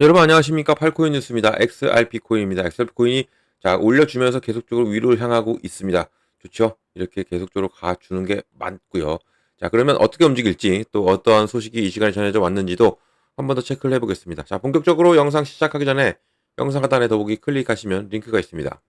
여러분 안녕하십니까 팔코인 뉴스입니다. XRP 코인입니다. XRP 코인이 자 올려주면서 계속적으로 위로 향하고 있습니다. 좋죠? 이렇게 계속적으로 가주는 게 맞고요. 자 그러면 어떻게 움직일지 또 어떠한 소식이 이 시간에 전해져 왔는지도 한 번 더 체크를 해보겠습니다. 자 본격적으로 영상 시작하기 전에 영상 하단에 더보기 클릭하시면 링크가 있습니다.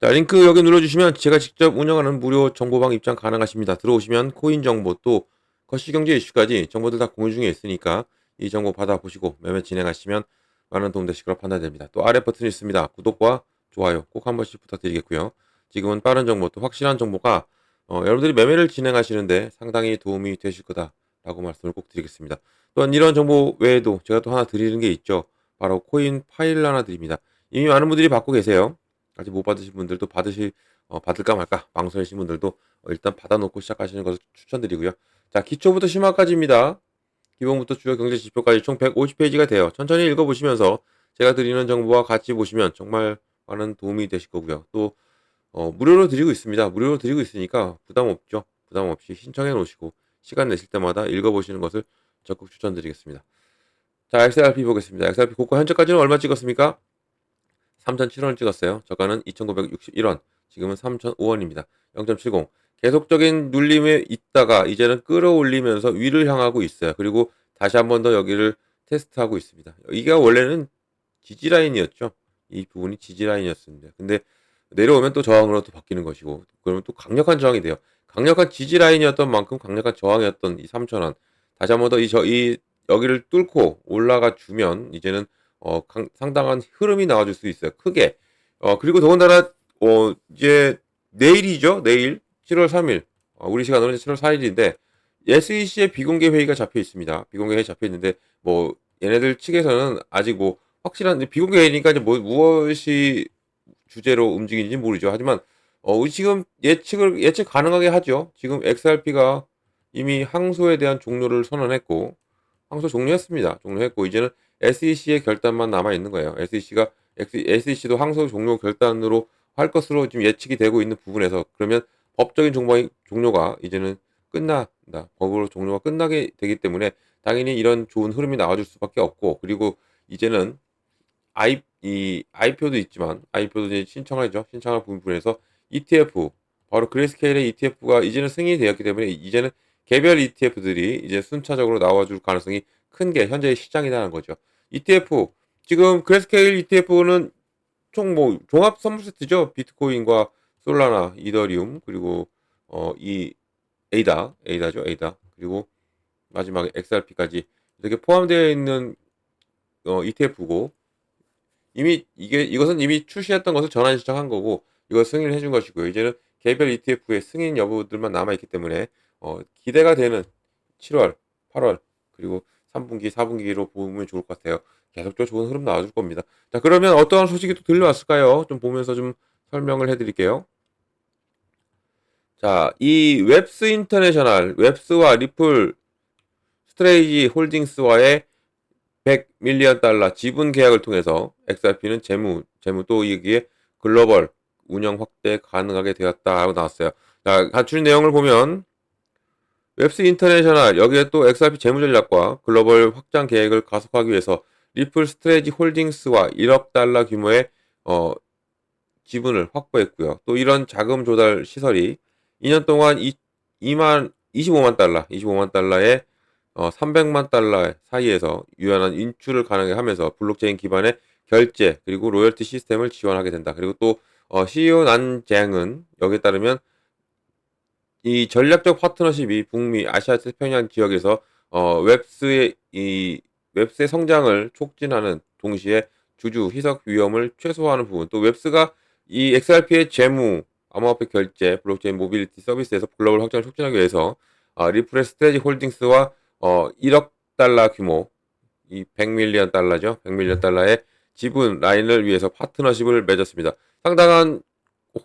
자 링크 여기 눌러주시면 제가 직접 운영하는 무료 정보방 입장 가능하십니다. 들어오시면 코인 정보 또 거시경제 이슈까지 정보들 다 공유 중에 있으니까 이 정보 받아보시고 매매 진행하시면 많은 도움 되실 거라 판단됩니다. 또 아래 버튼이 있습니다. 구독과 좋아요 꼭 한 번씩 부탁드리겠고요. 지금은 빠른 정보 또 확실한 정보가 어, 여러분들이 매매를 진행하시는데 상당히 도움이 되실 거다라고 말씀을 꼭 드리겠습니다. 또한 이런 정보 외에도 제가 또 하나 드리는 게 있죠. 바로 코인 파일 하나 드립니다. 이미 많은 분들이 받고 계세요. 아직 못 받으신 분들도 받으실 어, 받을까 말까 망설이신 분들도 어, 일단 받아놓고 시작하시는 것을 추천드리고요. 자 기초부터 심화까지입니다. 기본부터 주요 경제 지표까지 총 150페이지가 돼요. 천천히 읽어보시면서 제가 드리는 정보와 같이 보시면 정말 많은 도움이 되실 거고요. 또 어, 무료로 드리고 있습니다. 무료로 드리고 있으니까 부담 없죠. 부담 없이 신청해 놓으시고 시간 내실 때마다 읽어보시는 것을 적극 추천드리겠습니다. 자, XRP 보겠습니다. XRP 고가 현재까지는 얼마 찍었습니까? 3,007원을 찍었어요. 저가는 2,961원. 지금은 3,005원입니다. 0.70. 계속적인 눌림에 있다가 이제는 끌어올리면서 위를 향하고 있어요. 그리고 다시 한 번 더 여기를 테스트하고 있습니다. 이게 원래는 지지라인이었죠. 이 부분이 지지라인이었습니다. 근데 내려오면 또 저항으로 또 바뀌는 것이고 그러면 또 강력한 저항이 돼요. 강력한 지지라인이었던 만큼 강력한 저항이었던 이 3,000원. 다시 한 번 더 이 저 이 여기를 뚫고 올라가 주면 이제는 어 강, 상당한 흐름이 나와줄 수 있어요. 크게. 어 그리고 더군다나 어 이제 내일이죠. 내일 7월 3일. 어, 우리 시간으로 7월 4일인데 SEC의 비공개 회의가 잡혀 있습니다. 비공개 회의 잡혀 있는데 뭐 얘네들 측에서는 아직 뭐 확실한 비공개 회의니까 이제 뭐 무엇이 주제로 움직이는지 모르죠. 하지만 어 우리 지금 예측을 예측 가능하게 하죠. 지금 XRP가 이미 항소에 대한 종료를 선언했고 항소 종료했습니다. 종료했고 이제는 SEC의 결단만 남아 있는 거예요. SEC가 SEC도 항소 종료 결단으로 할 것으로 지금 예측이 되고 있는 부분에서 그러면 법적인 종목이 종료가 이제는 끝난다. 법으로 종료가 끝나게 되기 때문에 당연히 이런 좋은 흐름이 나와줄 수밖에 없고 그리고 이제는 I 이 IPO도 있지만 IPO도 이제 신청하죠. 신청할 부분에서 ETF 바로 그레이스케일의 ETF가 이제는 승인이 되었기 때문에 이제는 개별 ETF들이 이제 순차적으로 나와줄 가능성이 큰 게 현재의 시장이라는 거죠. ETF 지금 그레이스케일 ETF는 총 뭐 종합 선물 세트죠. 비트코인과 솔라나, 이더리움 그리고 어 이 에이다, 에이다죠, 에이다 그리고 마지막에 XRP까지 이렇게 포함되어 있는 어 ETF고 이미 이게 이것은 이미 출시했던 것을 전환 신청한 거고 이거 승인을 해준 것이고요. 이제는 개별 ETF의 승인 여부들만 남아 있기 때문에 어 기대가 되는 7월, 8월 그리고 3분기, 4분기로 보면 좋을 것 같아요. 계속적으로 좋은 흐름 나와줄 겁니다. 자 그러면 어떠한 소식이 또 들려왔을까요? 좀 보면서 좀 설명을 해드릴게요. 자, 이 웹스 인터내셔널, 웹스와 리플 스트레이지 홀딩스와의 100 밀리언 달러 지분 계약을 통해서 XRP는 재무, 재무 또 여기에 글로벌 운영 확대 가능하게 되었다고 나왔어요. 자, 갖춘 내용을 보면 웹스 인터내셔널 여기에 또 XRP 재무 전략과 글로벌 확장 계획을 가속하기 위해서 리플 스트레이지 홀딩스와 1억 달러 규모의 어, 지분을 확보했고요. 또 이런 자금 조달 시설이 2년 동안 2, 2만 25만 달러, 25만 달러에 어, 300만 달러 사이에서 유연한 인출을 가능하게 하면서 블록체인 기반의 결제 그리고 로열티 시스템을 지원하게 된다. 그리고 또 어, CEO 난쟁은 여기에 따르면 이 전략적 파트너십이 북미 아시아 태평양 지역에서 어, 웹스의 이 웹스의 성장을 촉진하는 동시에 주주 희석 위험을 최소화하는 부분. 또 웹스가 이 XRP의 재무 암호화폐 결제 블록체인 모빌리티 서비스에서 글로벌 확장을 촉진하기 위해서 어, 리프레 스트레지 홀딩스와 어, 1억 달러 규모 이 100밀리언 달러죠? 100밀리언 달러의 지분 라인을 위해서 파트너십을 맺었습니다. 상당한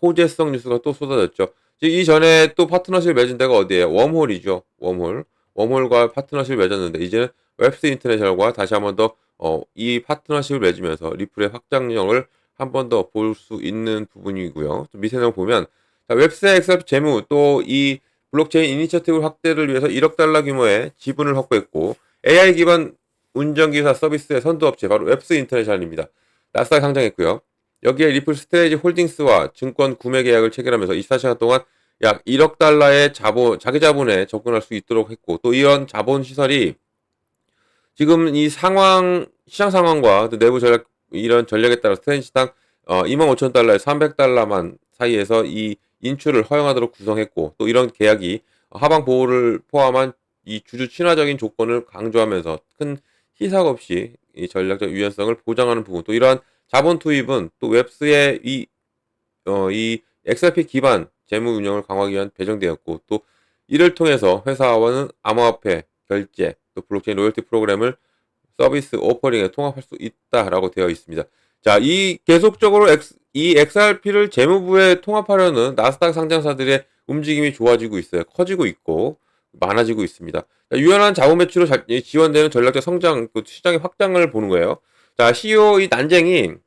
호재성 뉴스가 또 쏟아졌죠. 즉 이전에 또 파트너십을 맺은 데가 어디예요 웜홀이죠 웜홀 웜홀과 파트너십을 맺었는데 이제는 웹스 인터내셔널과 다시 한번더 어, 이 파트너십을 맺으면서 리플의 확장력을 한 번 더 볼 수 있는 부분이고요. 좀 밑에 내용 보면 자, 웹스 XRP 재무 또 이 블록체인 이니셔티브 확대를 위해서 1억 달러 규모의 지분을 확보했고 AI 기반 운전기사 서비스의 선도업체 바로 웹스 인터내셔널입니다. 나스닥 상장했고요. 여기에 리플 스테이지 홀딩스와 증권 구매 계약을 체결하면서 24시간 동안 약 1억 달러의 자본, 자기 자본에 접근할 수 있도록 했고 또 이런 자본 시설이 지금 이 상황, 시장 상황과 또 내부 전략, 이런 전략에 따라 스탠시당 어, 2만 5천 달러에 300달러만 사이에서 이 인출을 허용하도록 구성했고 또 이런 계약이 하방 보호를 포함한 이 주주 친화적인 조건을 강조하면서 큰 희석 없이 이 전략적 유연성을 보장하는 부분 또 이러한 자본 투입은 또 웹스의 이, 어, 이 XRP 기반 재무 운영을 강화하기 위한 배정되었고 또 이를 통해서 회사와는 암호화폐 결제 또 블록체인 로열티 프로그램을 서비스 오퍼링에 통합할 수 있다라고 되어 있습니다. 자, 이 계속적으로 X, 이 XRP를 재무부에 통합하려는 나스닥 상장사들의 움직임이 좋아지고 있어요. 커지고 있고 많아지고 있습니다. 자, 유연한 자본 매출로 지원되는 전략적 성장, 또 시장의 확장을 보는 거예요. 자, CEO 이 난쟁이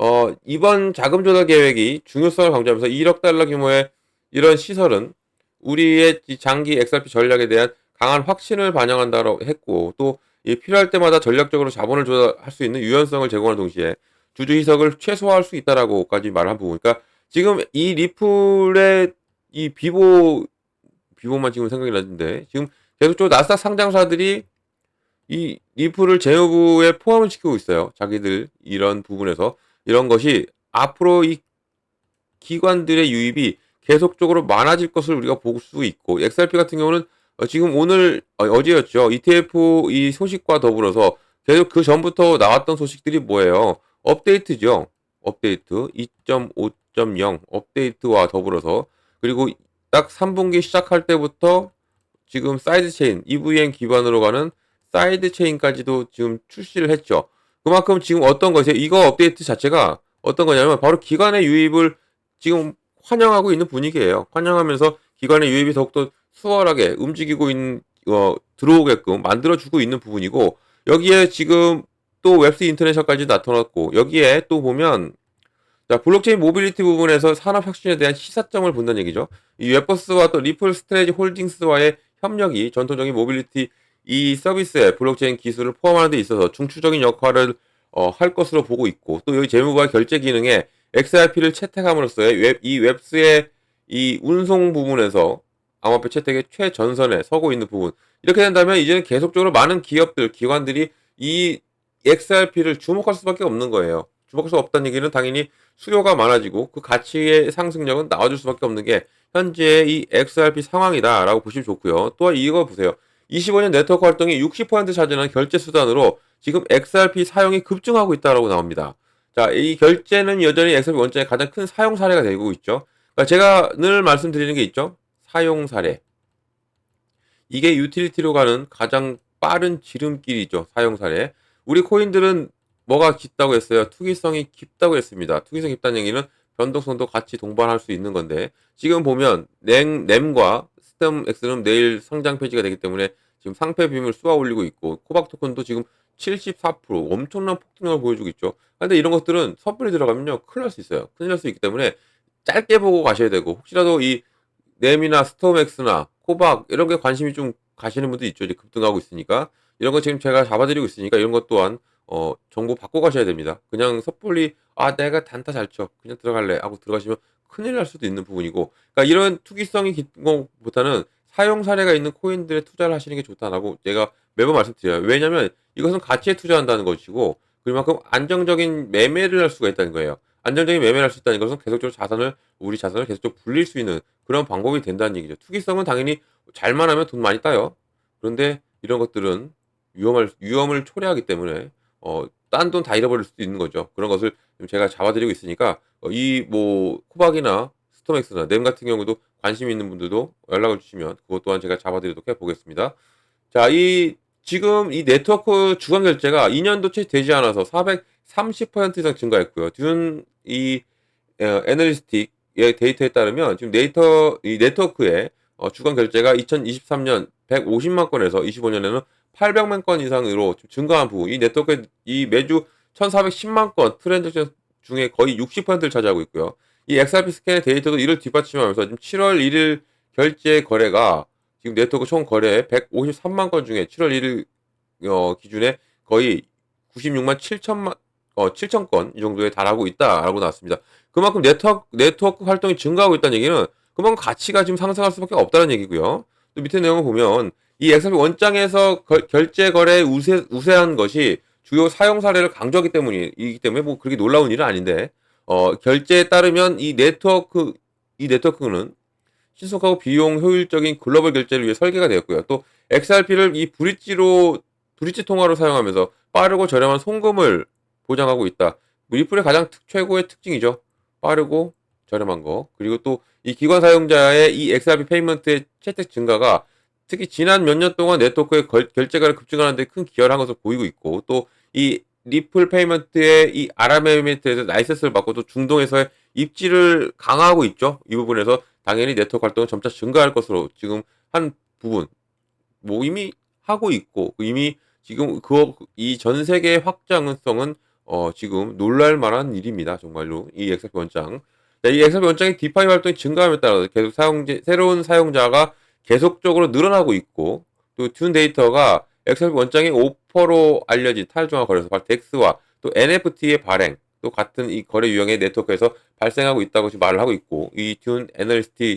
어, 이번 자금 조달 계획이 중요성을 강조하면서 1억 달러 규모의 이런 시설은 우리의 이 장기 XRP 전략에 대한 강한 확신을 반영한다고 했고 또이 필요할 때마다 전략적으로 자본을 조달할 수 있는 유연성을 제공하는 동시에 주주 희석을 최소화할 수 있다라고까지 말한 부분. 그러니까 지금 이 리플의 이 비보 비보만 지금 생각이 나는데 지금 계속적으로 나스닥 상장사들이 이 리플을 재무부에 포함을 시키고 있어요. 자기들 이런 부분에서 이런 것이 앞으로 이 기관들의 유입이 계속적으로 많아질 것을 우리가 볼 수 있고 XRP 같은 경우는 어, 지금 오늘 어, 어제였죠. ETF 이 소식과 더불어서 계속 그 전부터 나왔던 소식들이 뭐예요? 업데이트죠. 업데이트 2.5.0 업데이트와 더불어서 그리고 딱 3분기 시작할 때부터 지금 사이드 체인 EVM 기반으로 가는 사이드 체인까지도 지금 출시를 했죠. 그만큼 지금 어떤 것이에요? 이거 업데이트 자체가 어떤 거냐면 바로 기관의 유입을 지금 환영하고 있는 분위기예요. 환영하면서 기관의 유입이 더욱더 수월하게 움직이고 있는 어, 들어오게끔 만들어주고 있는 부분이고 여기에 지금 또 웹스 인터내셔널까지 나타났고 여기에 또 보면 자 블록체인 모빌리티 부분에서 산업 혁신에 대한 시사점을 본다는 얘기죠. 이 웹버스와 또 리플 스트레이지 홀딩스와의 협력이 전통적인 모빌리티 이 서비스에 블록체인 기술을 포함하는 데 있어서 중추적인 역할을 어, 할 것으로 보고 있고 또 여기 재무부와 결제 기능에 XRP를 채택함으로써의 웹, 이 웹스의 이 운송 부분에서 암호화폐 채택의 최전선에 서고 있는 부분 이렇게 된다면 이제는 계속적으로 많은 기업들 기관들이 이 XRP를 주목할 수밖에 없는 거예요. 주목할 수 없다는 얘기는 당연히 수요가 많아지고 그 가치의 상승력은 나와줄 수밖에 없는 게 현재의 이 XRP 상황이다라고 보시면 좋고요. 또한 이거 보세요. 25년 네트워크 활동이 60% 차지하는 결제 수단으로 지금 XRP 사용이 급증하고 있다라고 나옵니다. 자, 이 결제는 여전히 XRP 원장의 가장 큰 사용 사례가 되고 있죠. 그러니까 제가 늘 말씀드리는 게 있죠. 사용 사례. 이게 유틸리티로 가는 가장 빠른 지름길이죠. 사용 사례. 우리 코인들은 뭐가 깊다고 했어요? 투기성이 깊다고 했습니다. 투기성이 깊다는 얘기는 변동성도 같이 동반할 수 있는 건데 지금 보면 램, 램과 스템 X는 내일 상장 폐지가 되기 때문에 지금 상패 비율을 쏘아 올리고 있고 코박 토큰도 지금 74% 엄청난 폭등력을 보여주고 있죠. 근데 이런 것들은 섣불리 들어가면요 큰일 날 수 있어요. 큰일 날 수 있기 때문에 짧게 보고 가셔야 되고 혹시라도 이 램이나 스톰엑스나 코박 이런 게 관심이 좀 가시는 분도 있죠. 이제 급등하고 있으니까 이런 거 지금 제가 잡아드리고 있으니까 이런 것 또한 어 정보 받고 가셔야 됩니다. 그냥 섣불리 아 내가 단타 잘 쳐 그냥 들어갈래 하고 들어가시면 큰일 날 수도 있는 부분이고 그러니까 이런 투기성이 깊은 것보다는 사용 사례가 있는 코인들에 투자를 하시는 게 좋다라고 제가 매번 말씀드려요. 왜냐하면 이것은 가치에 투자한다는 것이고 그만큼 안정적인 매매를 할 수가 있다는 거예요. 안정적인 매매를 할 수 있다는 것은 계속적으로 자산을 우리 자산을 계속적으로 불릴 수 있는 그런 방법이 된다는 얘기죠. 투기성은 당연히 잘만 하면 돈 많이 따요. 그런데 이런 것들은 위험을 위험을 초래하기 때문에 어, 딴 돈 다 잃어버릴 수도 있는 거죠. 그런 것을 제가 잡아드리고 있으니까 어, 이뭐 코박이나 스톰엑스나 램 같은 경우도 관심 있는 분들도 연락을 주시면 그것 또한 제가 잡아드리도록 해보겠습니다. 자, 이 지금 이 네트워크 주간 결제가 2년도 채 되지 않아서 430% 이상 증가했고요. 듀이 어, 애널리스틱의 데이터에 따르면 지금 네이터 이 네트워크의 어, 주간 결제가 2023년 150만 건에서 25년에는 800만 건 이상으로 좀 증가한 부분. 이 네트워크 이 매주 1,410만 건 트랜잭션 중에 거의 60%를 차지하고 있고요. 이 XRP 스캔의 데이터도 이를 뒷받침하면서 지금 7월 1일 결제 거래가 지금 네트워크 총 거래 153만 건 중에 7월 1일 어, 기준에 거의 96만 7천만 어 7천 건 이 정도에 달하고 있다라고 나왔습니다. 그만큼 네트워크 네트워크 활동이 증가하고 있다는 얘기는 그만큼 가치가 지금 상승할 수밖에 없다는 얘기고요. 또 밑에 내용을 보면 이 엑스피 원장에서 거- 결제 거래에 우세, 우세한 것이 주요 사용 사례를 강조하기 때문이기 때문에 뭐 그렇게 놀라운 일은 아닌데 어 결제에 따르면 이 네트워크 이 네트워크는 신속하고 비용 효율적인 글로벌 결제를 위해 설계가 되었고요. 또 XRP를 이 브릿지로 브릿지 통화로 사용하면서 빠르고 저렴한 송금을 보장하고 있다. 리플의 가장 특- 최고의 특징이죠. 빠르고 저렴한 거. 그리고 또 이 기관 사용자의 이 XRP 페이먼트의 채택 증가가 특히 지난 몇 년 동안 네트워크의 걸- 결제가 급증하는 데 큰 기여를 한 것으로 보이고 있고 또 이 리플 페이먼트의 이 아랍에미리트에서 라이센스를 받고 또 중동에서의 입지를 강화하고 있죠. 이 부분에서 당연히 네트워크 활동은 점차 증가할 것으로 지금 한 부분 뭐 이미 하고 있고 이미 지금 그 이 전 세계의 확장성은 어 지금 놀랄 만한 일입니다. 정말로 이 XRP 원장. 자, 이 XRP 원장의 디파이 활동이 증가함에 따라 계속 사용자 새로운 사용자가 계속적으로 늘어나고 있고 또튠 데이터가 XRP 원장의 오퍼로 알려진 탈중화 거래소 바로 덱스와 또 NFT의 발행 또 같은 이 거래 유형의 네트워크에서 발생하고 있다고 지금 말을 하고 있고 이튠 애널리스트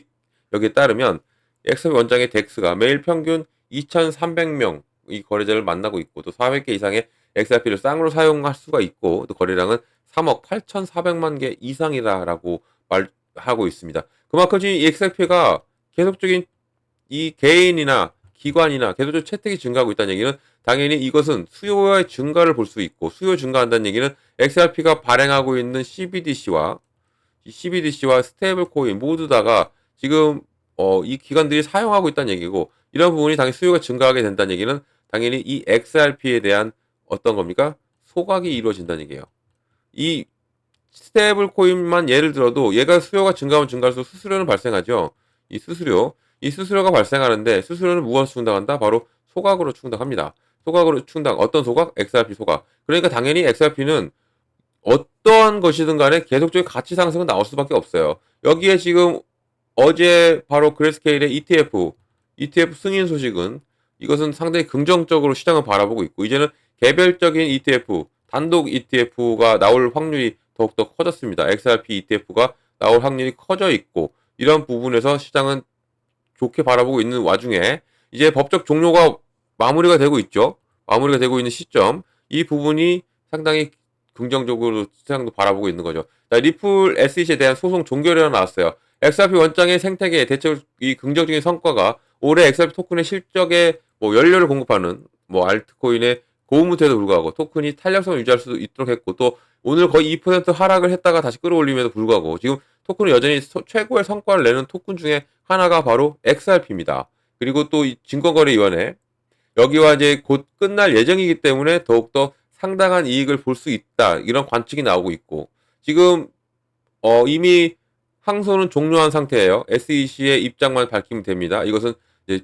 여기에 따르면 XRP 원장의 덱스가 매일 평균 2,300명 이 거래자를 만나고 있고 또 400개 이상의 XRP를 쌍으로 사용할 수가 있고 또 거래량은 3억 8,400만 개 이상이다라고 말하고 있습니다. 그만큼 지금 이 XRP가 계속적인 이 개인이나 기관이나 계속적으로 채택이 증가하고 있다는 얘기는 당연히 이것은 수요의 증가를 볼 수 있고 수요 증가한다는 얘기는 XRP가 발행하고 있는 CBDC와 CBDC와 스테이블 코인 모두 다가 지금 어, 이 기관들이 사용하고 있다는 얘기고 이런 부분이 당연히 수요가 증가하게 된다는 얘기는 당연히 이 XRP에 대한 어떤 겁니까? 소각이 이루어진다는 얘기예요. 이 스테이블 코인만 예를 들어도 얘가 수요가 증가하면 증가할수록 수수료는 발생하죠. 이 수수료, 이 수수료가 발생하는데 수수료는 무엇으로 충당한다? 바로 소각으로 충당합니다. 소각으로 충당. 어떤 소각? XRP 소각. 그러니까 당연히 XRP는 어떠한 것이든 간에 계속적인 가치 상승은 나올 수밖에 없어요. 여기에 지금 어제 바로 그레스케일의 ETF, ETF 승인 소식은 이것은 상당히 긍정적으로 시장을 바라보고 있고 이제는 개별적인 ETF, 단독 ETF가 나올 확률이 더욱더 커졌습니다. XRP ETF가 나올 확률이 커져 있고 이런 부분에서 시장은 좋게 바라보고 있는 와중에 이제 법적 종료가 마무리가 되고 있죠. 마무리가 되고 있는 시점 이 부분이 상당히 긍정적으로 시장도 바라보고 있는 거죠. 자, 리플 SEC에 대한 소송 종결이라 나왔어요. XRP 원장의 생태계 대체로 이 긍정적인 성과가 올해 XRP 토큰의 실적에 뭐 연료를 공급하는 뭐 알트코인의 고무태에도 불구하고 토큰이 탄력성을 유지할 수 있도록 했고 또 오늘 거의 2% 하락을 했다가 다시 끌어올림에도 불구하고 지금 토큰은 여전히 소- 최고의 성과를 내는 토큰 중에 하나가 바로 XRP입니다. 그리고 또이 증권거래위원회 여기와 이제 곧 끝날 예정이기 때문에 더욱더 상당한 이익을 볼 수 있다 이런 관측이 나오고 있고 지금 어 이미 항소는 종료한 상태예요. SEC의 입장만 밝히면 됩니다. 이것은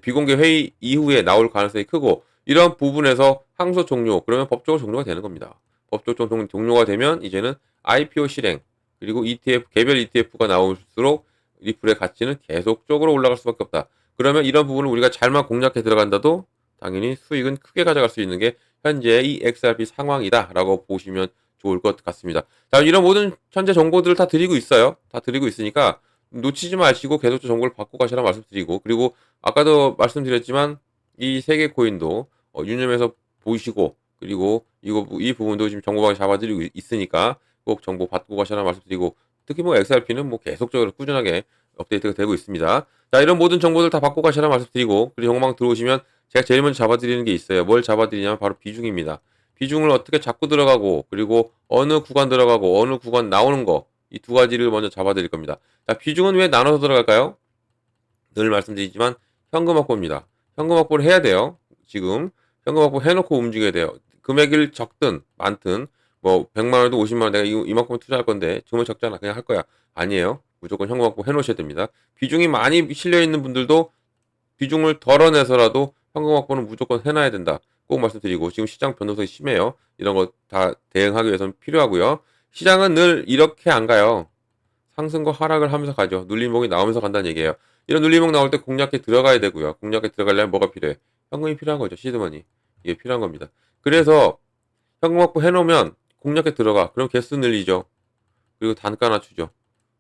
비공개 회의 이후에 나올 가능성이 크고 이런 부분에서 항소 종료 그러면 법적으로 종료가 되는 겁니다. 법적으로 종- 종료가 되면 이제는 IPO 실행 그리고 ETF 개별 ETF가 나올수록 리플의 가치는 계속적으로 올라갈 수밖에 없다. 그러면 이런 부분을 우리가 잘만 공략해 들어간다도 당연히 수익은 크게 가져갈 수 있는 게 현재 이 XRP 상황이다라고 보시면 좋을 것 같습니다. 자, 이런 모든 현재 정보들을 다 드리고 있어요. 다 드리고 있으니까 놓치지 마시고 계속 정보를 받고 가시라 말씀드리고 그리고 아까도 말씀드렸지만 이 세계 코인도 어, 유념해서 보시고 그리고 이거 이 부분도 지금 정보방에 잡아드리고 있- 있으니까 꼭 정보 받고 가시라 말씀드리고 특히 뭐 XRP는 뭐 계속적으로 꾸준하게 업데이트가 되고 있습니다. 자, 이런 모든 정보들 다 받고 가시라 말씀드리고 그리고 정보방 들어오시면 제가 제일 먼저 잡아드리는 게 있어요. 뭘 잡아드리냐면 바로 비중입니다. 비중을 어떻게 잡고 들어가고 그리고 어느 구간 들어가고 어느 구간 나오는 거 이 두 가지를 먼저 잡아드릴 겁니다. 자, 비중은 왜 나눠서 들어갈까요? 늘 말씀드리지만 현금 확보입니다. 현금 확보를 해야 돼요. 지금 현금 확보 해놓고 움직여야 돼요. 금액을 적든 많든 뭐 100만 원도 50만 원 내가 이- 이만큼 투자할 건데 정말 적잖아 그냥 할 거야 아니에요. 무조건 현금 확보 해놓으셔야 됩니다. 비중이 많이 실려 있는 분들도 비중을 덜어내서라도 현금 확보는 무조건 해놔야 된다. 꼭 말씀드리고 지금 시장 변동성이 심해요. 이런 거 다 대응하기 위해서는 필요하고요. 시장은 늘 이렇게 안 가요. 상승과 하락을 하면서 가죠. 눌림목이 나오면서 간다는 얘기예요. 이런 눌림목 나올 때 공략에 들어가야 되고요. 공략에 들어가려면 뭐가 필요해? 현금이 필요한 거죠. 시드머니. 이게 필요한 겁니다. 그래서 현금 확보 해놓으면 공략에 들어가. 그럼 개수 늘리죠. 그리고 단가 낮추죠.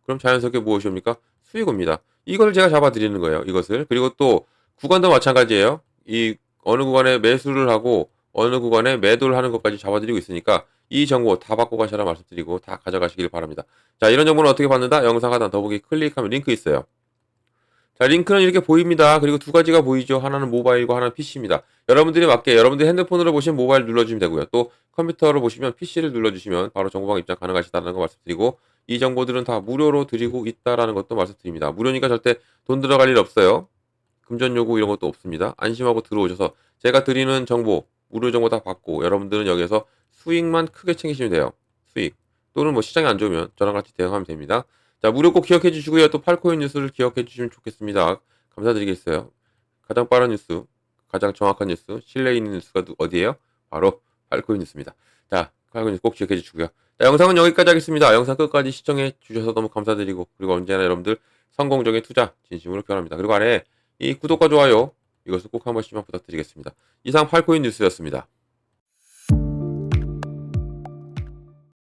그럼 자연스럽게 무엇이 옵니까? 수익 옵니다. 이걸 제가 잡아드리는 거예요. 이것을. 그리고 또 구간도 마찬가지예요. 이 어느 구간에 매수를 하고 어느 구간에 매도를 하는 것까지 잡아드리고 있으니까 이 정보 다 받고 가셔라 말씀드리고 다 가져가시길 바랍니다. 자, 이런 정보는 어떻게 받는다? 영상 하단 더보기 클릭하면 링크 있어요. 자, 링크는 이렇게 보입니다. 그리고 두 가지가 보이죠. 하나는 모바일과 하나는 PC입니다. 여러분들이 맞게 여러분들이 핸드폰으로 보시면 모바일 눌러주시면 되고요. 또 컴퓨터로 보시면 PC를 눌러주시면 바로 정보방 입장 가능하시다는 거 말씀드리고 이 정보들은 다 무료로 드리고 있다라는 것도 말씀드립니다. 무료니까 절대 돈 들어갈 일 없어요. 금전 요구 이런 것도 없습니다. 안심하고 들어오셔서 제가 드리는 정보 무료 정보 다 받고 여러분들은 여기서 수익만 크게 챙기시면 돼요. 수익 또는 뭐 시장이 안 좋으면 저랑 같이 대응하면 됩니다. 자 무료 꼭 기억해 주시고요. 또 팔코인 뉴스를 기억해 주시면 좋겠습니다. 감사드리겠어요. 가장 빠른 뉴스, 가장 정확한 뉴스, 신뢰 있는 뉴스가 누- 어디예요? 바로 팔코인 뉴스입니다. 자 팔코인 뉴스 꼭 기억해 주시고요. 자, 영상은 여기까지 하겠습니다. 영상 끝까지 시청해 주셔서 너무 감사드리고 그리고 언제나 여러분들 성공적인 투자 진심으로 기원합니다. 그리고 아래 이 구독과 좋아요 이것을 꼭 한 번씩만 부탁드리겠습니다. 이상 팔코인 뉴스였습니다.